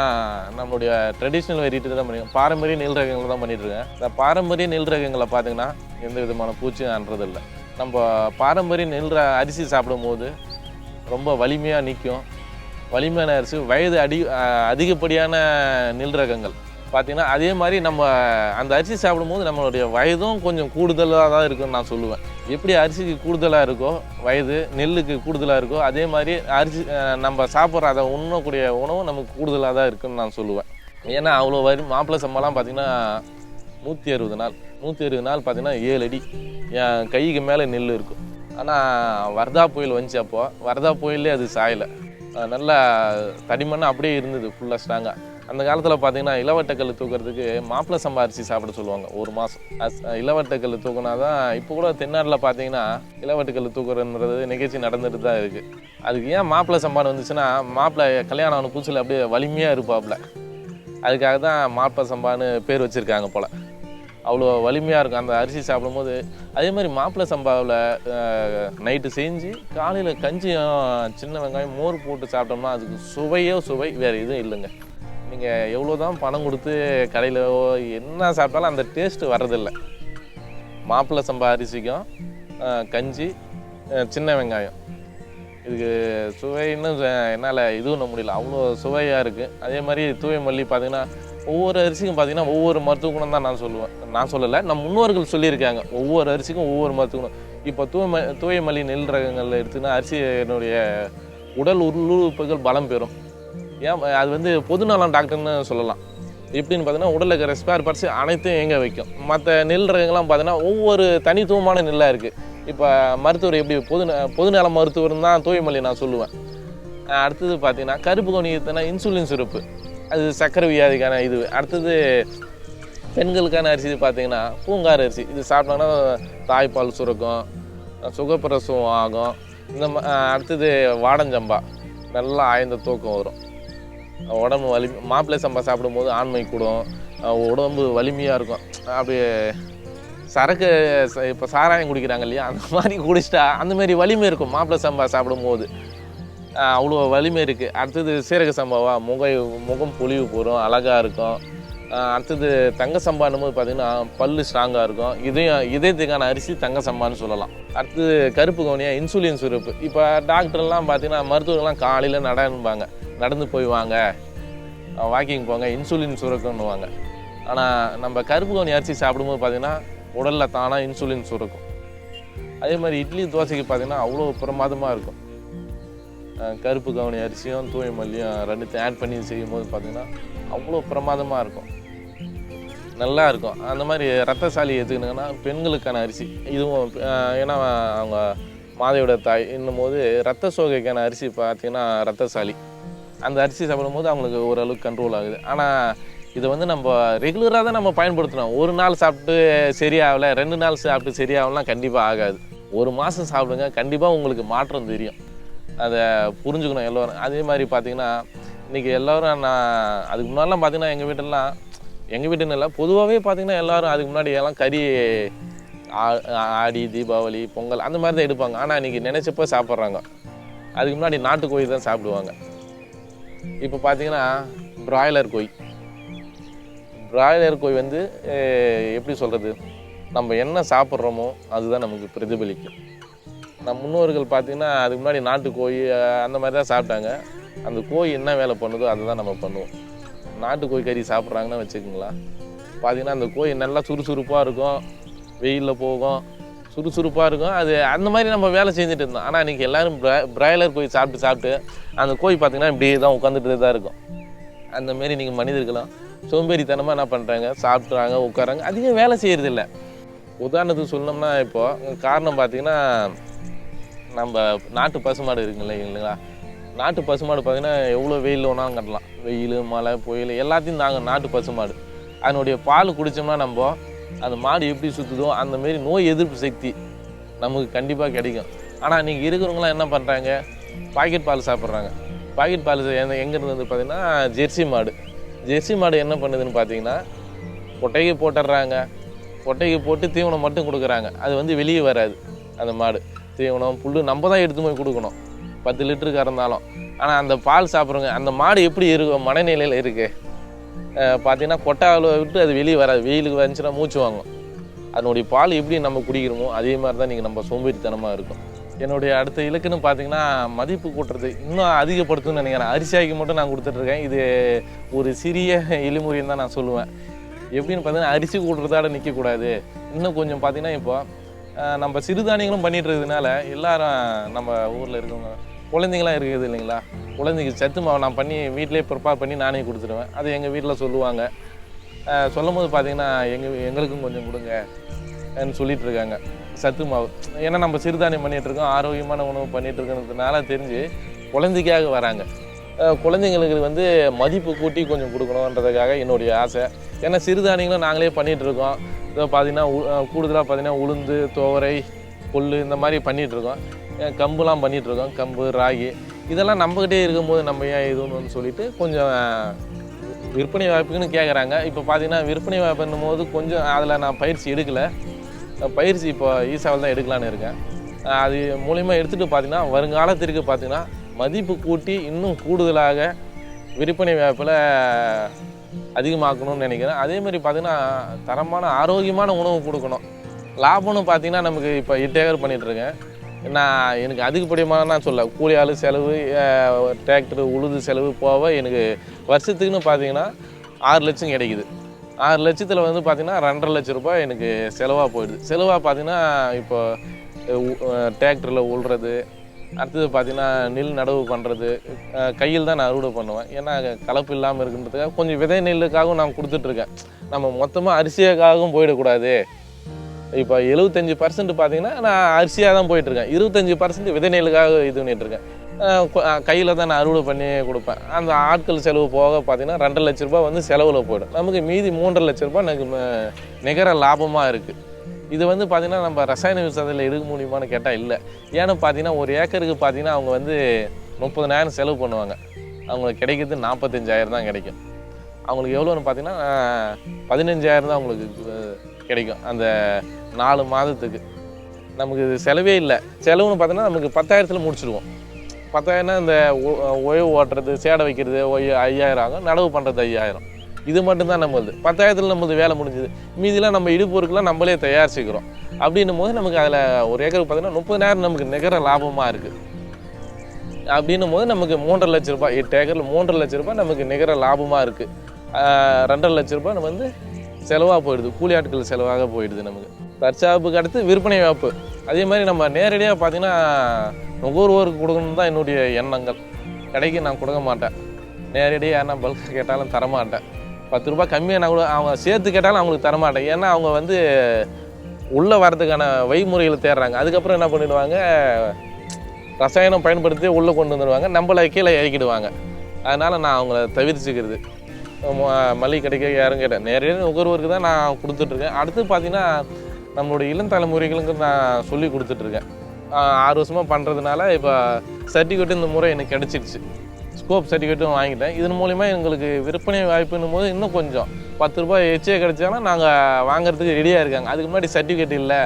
நம்மளுடைய ட்ரெடிஷ்னல் வெரைட்டி தான் பண்ணி பாரம்பரிய நெல் ரகங்கள் தான் பண்ணிகிட்ருக்கேன் இந்த பாரம்பரிய நெல் ரகங்களை பார்த்தீங்கன்னா எந்த விதமான பூச்சியும் அன்றதில்லை நம்ம பாரம்பரிய நெல் ர- அரிசி சாப்பிடும்போது ரொம்ப வலிமையாக நிற்கும் வலிமையான அரிசி வயது அடி அதிகப்படியான நெல் ரகங்கள். பார்த்தீங்கன்னா அதே மாதிரி நம்ம அந்த அரிசி சாப்பிடும்போது நம்மளுடைய வயதும் கொஞ்சம் கூடுதலாக தான் இருக்குன்னு நான் சொல்லுவேன். எப்படி அரிசிக்கு கூடுதலாக இருக்கோ வயது நெல்லுக்கு கூடுதலாக இருக்கோ அதே மாதிரி அரிசி நம்ம சாப்பிட்ற அதை உண்ணக்கூடிய உணவும் நமக்கு கூடுதலாக தான் இருக்குன்னு நான் சொல்லுவேன். ஏன்னா அவ்வளோ வரி மாப்பிள்ளை சம்பளம் பார்த்திங்கன்னா நூற்றி அறுபது நாள் நூற்றி அறுபது நாள் பார்த்தீங்கன்னா ஏழு அடி. என் கைக்கு மேலே நெல் இருக்கும். ஆனால் வரதா புயல் வந்துச்சு அப்போ வரதா புயல்லே அது சாயலை. நல்லா தடிமண்ணாக அப்படியே இருந்தது ஃபுல்லாக ஸ்ட்ராங்காக அந்த காலத்தில் பார்த்தீங்கன்னா இளவட்டக்கல் தூக்குறதுக்கு மாப்பிள்ளை சம்பா அரிசி சாப்பிட சொல்லுவாங்க ஒரு மாதம் இளவட்டக்கல் தூக்குனா தான் இப்போ கூட தென்னாட்டில் பார்த்தீங்கன்னா இளவட்டக்கல் தூக்குறன்றது நிகழ்ச்சி நடந்துட்டு தான் இருக்குது அதுக்கு ஏன் மாப்பிள்ளை சம்பாடு வந்துச்சுன்னா மாப்பிள்ளை கல்யாணம் ஆன புதுசில் அப்படியே வலிமையாக இருப்பாப்புல அதுக்காக தான் மாப்பிள்ளை சம்பான்னு பேர் வச்சுருக்காங்க போல். அவ்வளோ வலிமையாக இருக்கும். அந்த அரிசி சாப்பிடும்போது அதே மாதிரி மாப்பிள்ளை சம்பாவில் நைட்டு செஞ்சு காலையில் கஞ்சியும் சின்ன வெங்காயம் மோர் போட்டு சாப்பிட்டோம்னா அதுக்கு சுவையோ சுவை வேறு எதுவும் இல்லைங்க. நீங்கள் எவ்வளோ தான் பணம் கொடுத்து கடையில் என்ன சாப்பிட்டாலும் அந்த டேஸ்ட்டு வர்றதில்லை. மாப்பிள்ளை சம்பா அரிசிக்கும் கஞ்சி சின்ன வெங்காயம். இதுக்கு சுவைன்னு என்னால் இது பண்ண முடியல. அவ்வளோ சுவையாக இருக்குது அதே மாதிரி தூய மல்லி பார்த்தீங்கன்னா ஒவ்வொரு அரிசிக்கும் பார்த்தீங்கன்னா ஒவ்வொரு மருத்துவ குணம் தான் நான் சொல்லுவேன். நான் சொல்லலை நம்ம முன்னோர்கள் சொல்லியிருக்காங்க. ஒவ்வொரு அரிசிக்கும் ஒவ்வொரு மருத்துவ குணம். இப்போ தூய ம தூய மல்லி நெல் ரகங்களில் எடுத்துன்னா அரிசியினுடைய உடல் உள்ளுறுப்புகள் பலம் பெறும். ஏன் அது வந்து பொதுநலம் டாக்டர்னு சொல்லலாம். எப்படின்னு பார்த்தீங்கன்னா உடலில் இருக்கிற ஸ்பேர் பார்ட்ஸ் அனைத்தையும் எங்கே வைக்கும். மற்ற நெல் ரகங்கள்லாம் பார்த்தீங்கன்னா ஒவ்வொரு தனித்துவமான நெல்லாக இருக்குது இப்போ மருத்துவர் எப்படி பொது பொதுநல மருத்துவர் தான் தூய்மொழி நான் சொல்லுவேன். அடுத்தது பார்த்தீங்கன்னா கருப்பு கவுனி இன்சுலின் சுரப்பு அது சர்க்கரை வியாதிக்கான இது. அடுத்தது பெண்களுக்கான அரிசி பார்த்தீங்கன்னா பூங்கார் அரிசி. இது சாப்பிட்டாங்கன்னா தாய்ப்பால் சுரக்கும் சுகப்பிரசவம் ஆகும். இந்த அடுத்தது வாடஞ்சம்பா. நல்லா ஆய்ந்த தூக்கம் வரும். உடம்பு வலி மாப்பிள்ளை சம்பா சாப்பிடும்போது ஆண்மை கூடும். உடம்பு வலிமையாக இருக்கும். அப்படியே சரக்கு இப்போ சாராயம் குடிக்கிறாங்க இல்லையா? அந்த மாதிரி குடிச்சிட்டா அந்த மாதிரி வலிமை இருக்கும். மாப்பிள்ளை சம்பா சாப்பிடும்போது. அவ்வளோ வலிமை இருக்குது அடுத்தது சீரக சம்பாவா? முக முகம் பொலிவு போகிறோம் அழகாக இருக்கும். அடுத்தது தங்க சம்பான்னும் போது பார்த்தீங்கன்னா பல்லு ஸ்ட்ராங்காக இருக்கும். இதயம் இதயத்துக்கான அரிசி தங்க சம்பான்னு சொல்லலாம். அடுத்தது கருப்பு கவனியாக இன்சுலின் சுரப்பு இப்போ டாக்டர்லாம் பார்த்தீங்கன்னா மருத்துவர்கள்லாம் காலையில் நடனும்பாங்க நடந்து போய் வாங்க. வாக்கிங் போங்க இன்சுலின் சுரக்குன்னுவாங்க ஆனால் நம்ம கருப்பு கவுனி அரிசி சாப்பிடும்போது பார்த்தீங்கன்னா உடலில் தானாக இன்சுலின் சுரக்கும் அதே மாதிரி இட்லி தோசைக்கு பார்த்தீங்கன்னா அவ்வளோ பிரமாதமாக இருக்கும். கருப்பு கவுனி அரிசியும் தூய மல்லியும் ரெண்டுத்தையும் ஆட் பண்ணி செய்யும்போது பார்த்தீங்கன்னா அவ்வளோ பிரமாதமாக இருக்கும். நல்லா இருக்கும் அந்த மாதிரி ரத்தசாலி எதுக்குன்னா பெண்களுக்கான அரிசி. இதுவும் ஏன்னா அவங்க மாதையோட தாய் என்னும் போது ரத்த சோகைக்கான அரிசி பார்த்தீங்கன்னா ரத்தசாலி. அந்த அரிசி சாப்பிடும்போது அவங்களுக்கு ஓரளவுக்கு கண்ட்ரோல் ஆகுது. ஆனால் இதை வந்து நம்ம ரெகுலராக தான் நம்ம பயன்படுத்தணும். ஒரு நாள் சாப்பிட்டு சரியாகல ரெண்டு நாள் சாப்பிட்டு சரியாகலாம் கண்டிப்பாக ஆகாது. ஒரு மாதம் சாப்பிடுங்க கண்டிப்பாக உங்களுக்கு மாற்றம் தெரியும். அதை புரிஞ்சுக்கணும் எல்லோரும். அதே மாதிரி பார்த்திங்கன்னா இன்றைக்கி எல்லோரும் நான் அதுக்கு முன்னாடிலாம் பார்த்திங்கன்னா எங்கள் வீட்டிலலாம் எங்கள் வீட்டுன்னு இல்லை பொதுவாகவே பார்த்தீங்கன்னா எல்லோரும் அதுக்கு முன்னாடி எல்லாம் கறி ஆ- ஆடி தீபாவளி பொங்கல் அந்த மாதிரி தான் எடுப்பாங்க. ஆனால் இன்றைக்கி நினச்சப்போ சாப்பிட்றாங்க. அதுக்கு முன்னாடி நாட்டுக்கோழி தான் சாப்பிடுவாங்க. இப்போ பார்த்தீங்கன்னா பிராய்லர் கோழி. பிராய்லர் கோழி வந்து எப்படி சொல்கிறது நம்ம என்ன சாப்பிட்றோமோ அதுதான் நமக்கு பிரதிபலிக்கும். நம் முன்னோர்கள் பார்த்தீங்கன்னா அதுக்கு முன்னாடி நாட்டுக்கோழி அந்த மாதிரி தான் சாப்பிட்டாங்க. அந்த கோழி என்ன வேலை பண்ணுதோ அதை தான் நம்ம பண்ணுவோம். நாட்டு கோழி கறி சாப்பிட்றாங்கன்னு வச்சுக்கோங்களேன் பார்த்தீங்கன்னா அந்த கோழி நல்லா சுறுசுறுப்பாக இருக்கும். வெயிலில் போகும். சுறுசுறுப்பாக இருக்கும். அது அந்த மாதிரி நம்ம வேலை செஞ்சுட்டு இருந்தோம். ஆனால் இன்றைக்கி எல்லோரும் பிராய்லர் கோழி சாப்பிட்டு சாப்பிட்டு அந்த கோழி பார்த்திங்கன்னா இப்படியே தான் உட்காந்துட்டு தான் இருக்கும். அந்த மாரி நீங்கள் மனிதர்களும் சோம்பேறித்தனமாக என்ன பண்ணுறாங்க சாப்பிட்றாங்க உட்காராங்க அதிகம் வேலை செய்கிறதில்ல உதாரணத்துக்கு சொல்லணும்னா இப்போது காரணம் பார்த்திங்கன்னா நம்ம நாட்டு பசுமாடு இருக்குங்களே இல்லைங்களா? நாட்டு பசுமாடு பார்த்தீங்கன்னா எவ்வளோ வெயில் வேணாலும் கட்டலாம். வெயில் மழை புயல் எல்லாத்தையும் தாங்க நாட்டு பசுமாடு. அதனுடைய பால் குடித்தோம்னா நம்ம அந்த மாடு எப்படி சுற்றுதோ அந்த மாரி நோய் எதிர்ப்பு சக்தி நமக்கு கண்டிப்பாக கிடைக்கும். ஆனால் நீங்கள் இருக்கிறவங்களாம் என்ன பண்ணுறாங்க பாக்கெட் பால் சாப்பிட்றாங்க. பாக்கெட் பால் எங்கேருந்து வந்து பார்த்திங்கன்னா ஜெர்சி மாடு. ஜெர்சி மாடு என்ன பண்ணுதுன்னு பார்த்தீங்கன்னா கொட்டைக்கு போட்டுடுறாங்க. கொட்டைக்கு போட்டு தீவனம் மட்டும் கொடுக்குறாங்க. அது வந்து வெளியே வராது அந்த மாடு. தீவனம் புல் நம்ம தான் எடுத்து போய் கொடுக்கணும். பத்து லிட்டரு கறந்தாலும் ஆனால் அந்த பால் சாப்பிட்றவங்க அந்த மாடு எப்படி இருக்கும் மனநிலையில் இருக்குது பார்த்தீங்கன்னா கொட்டாவில் விட்டு அது வெளியே வராது. வெயிலுக்கு வந்துச்சுன்னா மூச்சு வாங்கும். அதனுடைய பால் எப்படி நம்ம குடிக்கிறோமோ அதே மாதிரி தான் நீங்கள் நம்ம சோம்பேறித்தனமாக இருக்கும். என்னுடைய அடுத்த இலக்குன்னு பார்த்தீங்கன்னா மதிப்பு கூட்டுறது இன்னும் அதிகப்படுத்துன்னு நினைக்கிறேன். அரிசியாக்கி மட்டும் நான் கொடுத்துட்ருக்கேன். இது ஒரு சிறிய எளிமுறைன்னு தான் நான் சொல்லுவேன். எப்படின்னு பார்த்தீங்கன்னா அரிசி கூட்டுறதால நிற்கக்கூடாது இன்னும் கொஞ்சம் பார்த்தீங்கன்னா இப்போ நம்ம சிறுதானியங்களும் பண்ணிட்டு இருக்கிறதுனால எல்லாரும் நம்ம ஊரில் இருக்கவங்க குழந்தைங்களாம் இருக்குது இல்லைங்களா? குழந்தைக்கு சத்து மாவு நான் பண்ணி வீட்டிலேயே ப்ரிப்பேர் பண்ணி நானே கொடுத்துருவேன். அது எங்கள் வீட்டில் சொல்லுவாங்க. சொல்லும் போது பார்த்தீங்கன்னா எங்கள் எங்களுக்கும் கொஞ்சம் கொடுங்க சொல்லிட்டு இருக்காங்க சத்து மாவு. ஏன்னா நம்ம சிறுதானியம் பண்ணிகிட்ருக்கோம் இருக்கோம் ஆரோக்கியமான உணவு பண்ணிட்டு இருக்கிறதுனால தெரிஞ்சு குழந்தைக்காக வராங்க. குழந்தைங்களுக்கு வந்து மதிப்பு கூட்டி கொஞ்சம் கொடுக்கணுன்றதுக்காக என்னுடைய ஆசை. ஏன்னா சிறுதானியங்களும் நாங்களே பண்ணிகிட்ருக்கோம் இருக்கோம் இதோ பார்த்தீங்கன்னா கூடுதலாக பார்த்தீங்கன்னா உளுந்து துவரை கொள்ளு இந்த மாதிரி பண்ணிகிட்ருக்கோம் இருக்கோம் கம்புலாம் பண்ணிகிட்ருக்கோம் கம்பு ராகி. இதெல்லாம் நம்மக்கிட்டே இருக்கும்போது நம்ம ஏன் இதுன்னு சொல்லிட்டு கொஞ்சம் விற்பனை வாய்ப்புக்குன்னு கேட்குறாங்க இப்போ பார்த்தீங்கன்னா விற்பனை வாய்ப்புன்னும் போது கொஞ்சம் அதில் நான் பயிற்சி எடுக்கலை. பயிற்சி இப்போ ஈசாவில் தான் எடுக்கலான்னு இருக்கேன். அது மூலிமா எடுத்துகிட்டு பார்த்தீங்கன்னா வருங்காலத்திற்கு பார்த்தீங்கன்னா மதிப்பு கூட்டி இன்னும் கூடுதலாக விற்பனை வாய்ப்பில் அதிகமாக்கணும்னு நினைக்கிறேன். அதே மாதிரி பார்த்திங்கன்னா தரமான ஆரோக்கியமான உணவு கொடுக்கணும். லாபம்னு பார்த்தீங்கன்னா நமக்கு இப்போ எட்டு பண்ணிகிட்ருக்கேன் நான் எனக்கு அதிகப்படியமான நான் சொல்ல கூலி ஆள் செலவு டிராக்டர் உழுது செலவு போக எனக்கு வருஷத்துக்குன்னு பார்த்தீங்கன்னா ஆறு லட்சம் கிடைக்குது. ஆறு லட்சத்தில் வந்து பார்த்திங்கன்னா ரெண்டரை லட்ச ரூபாய் எனக்கு செலவாக போயிடுது. செலவாக பார்த்தீங்கன்னா இப்போ டிராக்டரில் உழுறது அடுத்தது பார்த்தீங்கன்னா நெல் நடவு பண்ணுறது கையில் தான் நான் அறுவடை பண்ணுவேன். ஏன்னா கலப்பு இல்லாமல் இருக்குன்றதுக்காக கொஞ்சம் விதை நெல்லுக்காகவும் நான் கொடுத்துட்ருக்கேன். நம்ம மொத்தமாக அரிசியாக்காகவும் போயிடக்கூடாது. இப்போ எழுபத்தஞ்சி பர்சன்ட் பார்த்தீங்கன்னா நான் அரிசியாக தான் போயிட்டுருக்கேன். இருபத்தஞ்சி பர்சன்ட் விதை நெல்லுக்காக இது பண்ணிகிட்ருக்கேன் கையில் தான் நான் அறுவடை பண்ணி கொடுப்பேன். அந்த ஆட்கள் செலவு போக பார்த்தீங்கன்னா ரெண்டரை லட்ச ரூபா வந்து செலவில் போயிடும். நமக்கு மீதி மூன்றரை லட்ச ரூபா எனக்கு நிகர லாபமாக இருக்குது இது வந்து பார்த்திங்கன்னா நம்ம ரசாயன விவசாயத்தில் எடுக்க முடியுமான்னு கேட்டால் இல்லை. ஏன்னு பார்த்தீங்கன்னா ஒரு ஏக்கருக்கு பார்த்தீங்கன்னா அவங்க வந்து முப்பதனாயிரம் செலவு பண்ணுவாங்க. அவங்களுக்கு கிடைக்கிறது நாற்பத்தஞ்சாயிரம் தான் கிடைக்கும். அவங்களுக்கு எவ்வளோன்னு பார்த்தீங்கன்னா பதினஞ்சாயிரம் தான் அவங்களுக்கு கிடைக்கும். அந்த நாலு மாதத்துக்கு. நமக்கு இது செலவே இல்லை. செலவுன்னு பார்த்தீங்கன்னா நமக்கு பத்தாயிரத்தில் முடிச்சிடுவோம் பத்தாயிரம்னா இந்த ஒ- ஓட்டுறது சேடை வைக்கிறது ஒய் ஐயாயிரம் ஆகும். நடவு பண்ணுறது ஐயாயிரம். இது மட்டும்தான் நம்மளது. பத்தாயிரத்தில் நம்மளது வேலை முடிஞ்சுது. மீதிலாம் நம்ம இடுப்பொருட்கெலாம் நம்மளே தயாரிச்சுக்கிறோம். அப்படின்னும் போது நமக்கு அதில் ஒரு ஏக்கருக்கு பார்த்தீங்கன்னா முப்பதாயிரம் நமக்கு நிகர லாபமாக இருக்குது அப்படின்னும் போது நமக்கு மூன்றரை லட்ச ரூபாய் எட்டு ஏக்கரில் மூன்றரை லட்ச ரூபாய் நமக்கு நிகர லாபமாக இருக்குது ரெண்டரை லட்ச ரூபாய் நம்ம வந்து செலவாக போயிடுது. கூலி ஆட்கள் செலவாக போயிடுது நமக்கு. தற்சாப்புக்கு அடுத்து விற்பனை வாய்ப்பு. அதே மாதிரி நம்ம நேரடியாக பார்த்தீங்கன்னா நுகர்வோருக்கு கொடுக்கணும் தான் என்னுடைய எண்ணங்கள். கடைக்கு நான் கொடுக்க மாட்டேன். நேரடியாக யாருன்னா பல்காக கேட்டாலும் தரமாட்டேன். பத்து ரூபாய் கம்மியாக நான் கூட அவங்க சேர்த்து கேட்டாலும் அவங்களுக்கு தரமாட்டேன் ஏன்னா அவங்க வந்து உள்ளே வரதுக்கான வழிமுறைகளை தேடுறாங்க. அதுக்கப்புறம் என்ன பண்ணிடுவாங்க? ரசாயனம் பயன்படுத்தி உள்ளே கொண்டு வந்துடுவாங்க. நம்மளை கீழே இறக்கிடுவாங்க. அதனால் நான் அவங்கள தவிர்த்துக்கிறது. ம- மளிகை கடைக்கு யாரும் கேட்டேன் நேரடியாக நுகர்வோருக்கு தான் நான் கொடுத்துட்ருக்கேன். அடுத்து பார்த்தீங்கன்னா நம்மளுடைய இளம் தலைமுறைகளுக்கு நான் சொல்லி கொடுத்துட்ருக்கேன். ஆறு வருஷமாக பண்ணுறதுனால இப்போ சர்டிஃபிகேட் இந்த முறை எனக்கு கிடச்சிருச்சு. ஸ்கோப் சர்டிஃபிகேட்டும் வாங்கிட்டேன். இதன் மூலிமா எங்களுக்கு விற்பனை வாய்ப்புன்னும் போது இன்னும் கொஞ்சம். பத்து ரூபாய் எச்சே கிடச்சாலும் நாங்கள் வாங்குறதுக்கு ரெடியாக இருக்காங்க. அதுக்கு முன்னாடி சர்டிஃபிகேட் இல்லை.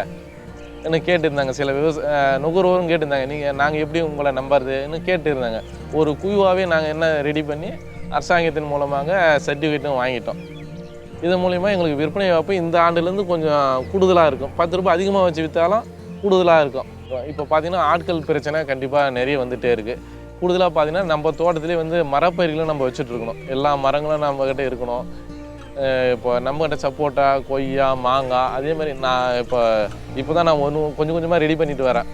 என்ன கேட்டிருந்தாங்க. சில விவசாய நுகர்வோரும் கேட்டிருந்தாங்க. நீங்கள் நாங்கள் எப்படி உங்களை நம்புறதுன்னு கேட்டிருந்தாங்க. ஒரு குழுவாகவே நாங்கள் என்ன ரெடி பண்ணி அரசாங்கத்தின் மூலமாக சர்டிஃபிகேட்டும் வாங்கிட்டோம். இது மூலிமா எங்களுக்கு விற்பனை வாய்ப்பு இந்த ஆண்டுலேருந்து கொஞ்சம் கூடுதலாக இருக்கும். பத்து ரூபாய் அதிகமாக வச்சு விற்றாலும் கூடுதலாக இருக்கும். இப்போ பார்த்தீங்கன்னா ஆட்கள் பிரச்சனை கண்டிப்பாக நிறைய வந்துகிட்டே இருக்குது கூடுதலாக பார்த்தீங்கன்னா நம்ம தோட்டத்திலே வந்து மரப்பயிர்களும் நம்ம வச்சுட்ருக்கணும். எல்லா மரங்களும் நம்மக்கிட்ட இருக்கணும். இப்போ நம்மகிட்ட சப்போட்டா கொய்யா மாங்காய் அதே மாதிரி நான் இப்போ இப்போ தான் நான் ஒன்று கொஞ்சம் கொஞ்சமாக ரெடி பண்ணிட்டு வரேன்.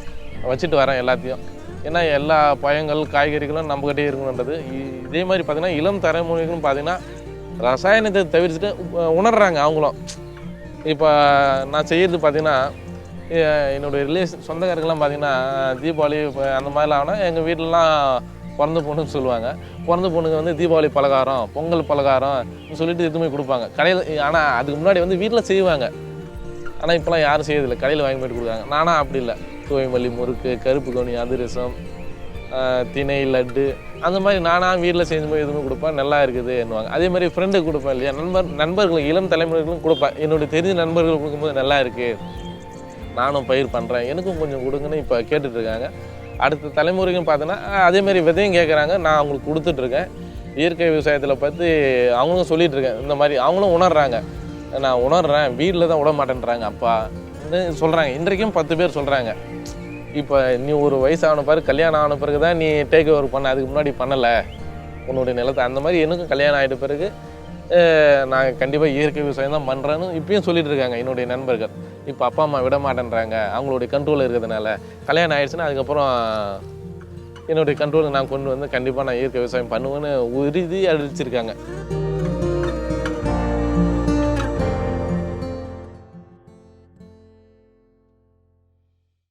வச்சுட்டு வரேன் எல்லாத்தையும். ஏன்னா எல்லா பழங்கள் காய்கறிகளும் நம்மகிட்டே இருக்கணுன்றது இதே மாதிரி பார்த்தீங்கன்னா இளம் தலைமுறைகளும் பார்த்தீங்கன்னா ரசாயனத்தை தவிர்த்துட்டு உணர்றாங்க அவங்களும். இப்போ நான் செய்கிறது பார்த்தீங்கன்னா என்னுடைய ரிலேஷன் சொந்தக்காரர்கள்லாம் பார்த்தீங்கன்னா தீபாவளி இப்போ அந்த மாதிரிலாம் ஆனால் எங்கள் வீட்டிலலாம் பிறந்த பொண்ணுன்னு சொல்லுவாங்க. பிறந்த பொண்ணுங்க வந்து தீபாவளி பலகாரம் பொங்கல் பலகாரம் சொல்லிட்டு எதுவுமே கொடுப்பாங்க. கடையில் ஆனால் அதுக்கு முன்னாடி வந்து வீட்டில் செய்வாங்க. ஆனால் இப்போலாம் யாரும் செய்யறதில்லை. கடையில் வாங்கி போயிட்டு கொடுக்காங்க நானா அப்படி இல்லை. தூய்மல்லி முறுக்கு கருப்பு கவுனி அதிரசம் திணை லட்டு அந்த மாதிரி நானாக வீட்டில் செஞ்சு போய் எதுவுமே கொடுப்பேன். நல்லா இருக்குது என்னுவாங்க. அதே மாதிரி ஃப்ரெண்டுக்கு கொடுப்பேன் இல்லையா? நண்பர் நண்பர்களுக்கு இளம் தலைமுறைகளுக்கும் கொடுப்பேன். என்னுடைய தெரிஞ்ச நண்பர்கள் கொடுக்கும்போது நல்லா இருக்குது நானும் பயிர் பண்ணுறேன் எனக்கும் கொஞ்சம் கொடுங்கன்னு இப்போ கேட்டுட்ருக்காங்க. அடுத்த தலைமுறைக்கும் பார்த்தோன்னா அதே மாதிரி விதையும் கேட்குறாங்க நான் அவங்களுக்கு கொடுத்துட்ருக்கேன். இயற்கை விவசாயத்தில் பற்றி அவங்களும் சொல்லிகிட்ருக்கேன் இந்த மாதிரி அவங்களும் உணர்றாங்க. நான் உணர்றேன். வீட்டில் தான் விட மாட்டேன்றாங்க அப்பா. சொல்கிறாங்க இன்றைக்கும் பத்து பேர் சொல்கிறாங்க இப்போ நீ ஒரு வயசான பிறகு கல்யாணம் ஆன பிறகு தான் நீ டேக் ஓவர் பண்ண. அதுக்கு முன்னாடி பண்ணலை. உன்னுடைய நிலத்தை. அந்த மாதிரி எனக்கும் கல்யாணம் ஆகிட்ட பிறகு நான் கண்டிப்பாக இயற்கை விவசாயம் தான் பண்ணுறேன்னு இப்பயும் சொல்லிட்டு இருக்காங்க என்னுடைய நண்பர்கள். இப்போ அப்பா அம்மா விட மாட்டேன்றாங்க. அவங்களுடைய கண்ட்ரோல் இருக்கிறதுனால. கல்யாணம் ஆயிடுச்சுன்னா அதுக்கப்புறம் என்னுடைய கண்ட்ரோலுக்கு நான் கொண்டு வந்து கண்டிப்பாக நான் இயற்கை விவசாயம் பண்ணுவேன்னு உறுதி அடிச்சிருக்காங்க